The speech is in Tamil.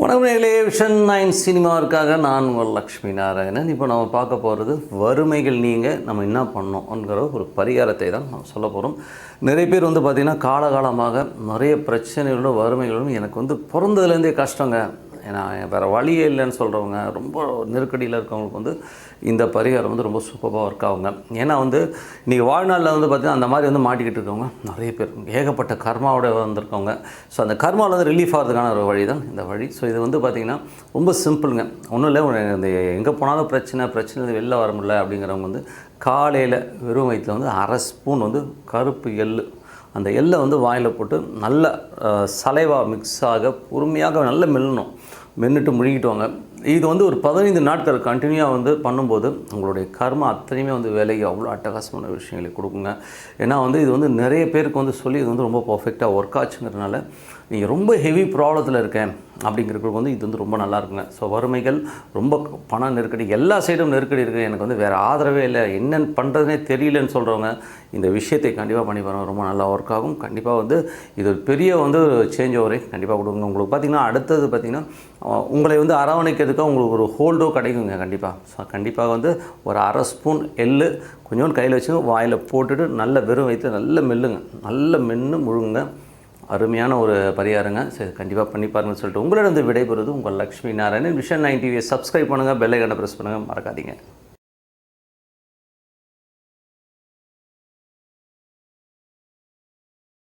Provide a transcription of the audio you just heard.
வணக்கம் நேர்களே விஷன் நைன் சினிமாவிற்காக நான் உங்கள் லக்ஷ்மி நாராயணன். இப்போ நம்ம பார்க்க போகிறது வறுமைகள் நீங்கள் நம்ம என்ன பண்ணோம்ங்கிற ஒரு பரிகாரத்தை தான் நம்ம சொல்ல போகிறோம் நிறைய பேர் வந்து பார்த்திங்கன்னா காலகாலமாக நிறைய பிரச்சனைகளோட வறுமைகளும் எனக்கு வந்து பிறந்ததுலேருந்தே கஷ்டங்க. ஏன்னா வேறு வழியே இல்லைன்னு சொல்கிறவங்க ரொம்ப நெருக்கடியில் இருக்கவங்களுக்கு வந்து இந்த பரிகாரம் வந்து ரொம்ப சூப்பராக ஒர்க் ஆகுங்க. ஏன்னா வந்து இன்றைக்கி வாழ்நாளில் வந்து பார்த்திங்கன்னா அந்த மாதிரி வந்து மாட்டிக்கிட்டு இருக்கவங்க நிறைய பேர் ஏகப்பட்ட கர்மாவோட வந்திருக்கவங்க. ஸோ அந்த கர்மாவில் வந்து ரிலீஃப் ஆகிறதுக்கான ஒரு வழி தான் இந்த வழி. ஸோ இது வந்து பார்த்திங்கன்னா ரொம்ப சிம்பிளுங்க. ஒன்றும் இல்லை இந்த எங்கே போனாலும் பிரச்சனை பிரச்சனை வெளில வர முடியல அப்படிங்கிறவங்க வந்து காலையில் வெறும் வயிற்றில் வந்து அரை ஸ்பூன் வந்து கருப்பு எள்ளு அந்த எள்ளை வந்து வாயில் போட்டு நல்ல சலைவாக மிக்ஸ் ஆக பொறுமையாக நல்ல மெல்லணும். மென்னுட்டு முழுங்கிட்டு வாங்க. இது வந்து ஒரு பதினைந்து நாட்கள் கண்டினியூவாக வந்து பண்ணும்போது உங்களுடைய கர்ம அத்தனையுமே வந்து வேலைக்கு அவ்வளோ அட்டகாசமான விஷயங்களை கொடுக்குங்க. ஏன்னா வந்து இது வந்து நிறைய பேருக்கு வந்து சொல்லி இது வந்து ரொம்ப பர்ஃபெக்டாக ஒர்க் ஆச்சுங்கிறதுனால நீங்கள் ரொம்ப ஹெவி ப்ராப்ளத்தில் இருக்கேன். அப்படிங்கிறதுக்கு வந்து இது வந்து ரொம்ப நல்லா இருக்குங்க. ஸோ வறுமைகள் ரொம்ப பண நெருக்கடி எல்லா சைடும் நெருக்கடி இருக்குது எனக்கு வந்து வேறு ஆதரவே இல்லை. என்னென்னு பண்ணுறதுனே தெரியலன்னு சொல்கிறவங்க இந்த விஷயத்தை கண்டிப்பாக பண்ணி பாருங்க. ரொம்ப நல்லா ஒர்க் ஆகும். கண்டிப்பாக வந்து இது ஒரு பெரிய வந்து சேஞ்ச் ஓவரே கண்டிப்பாக கொடுங்க. உங்களுக்கு பார்த்திங்கன்னா அடுத்தது பார்த்திங்கன்னா உங்களை வந்து அரவணைக்கிறதுக்கு உங்களுக்கு ஒரு ஹோல்டோ கிடைக்குங்க கண்டிப்பாக ஸோ கண்டிப்பாக வந்து ஒரு அரை ஸ்பூன் எள்ளு கொஞ்சோண்டு கையில் வச்சு வாயில் போட்டுட்டு நல்ல வெறும் வைத்து நல்ல மெல்லுங்க. நல்ல மென்று முழுங்குங்க. அருமையான ஒரு பரிகாரங்க. சரி கண்டிப்பாக பண்ணி பாருங்கன்னு சொல்லிட்டு உங்களிடம் விடைபெறுவது உங்கள் லக்ஷ்மி நாராயணன். விஷன் நைன் டிவியை சப்ஸ்கிரைப் பண்ணுங்கள் பெல்லைக்கான ப்ரெஸ் பண்ணுங்கள் மறக்காதீங்க.